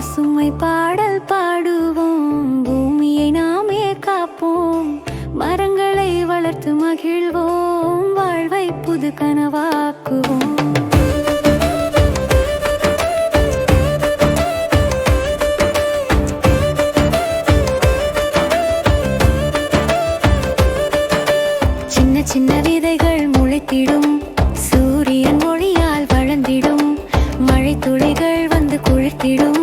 பசுமை பாடல் பாடுவோம். பூமியை நாமே காப்போம். மரங்களை வளர்த்து மகிழ்வோம். வாழ்வை புது கனவாக்குவோம். சின்ன சின்ன விதைகள் முளைத்திடும். சூரியன் மொழியால் வளர்ந்திடும். மழை துளிகள் வந்து குளிர்த்திடும்.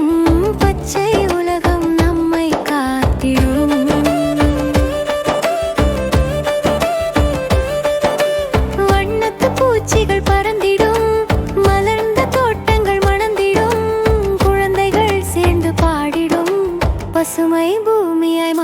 பசுமை பூமியாய்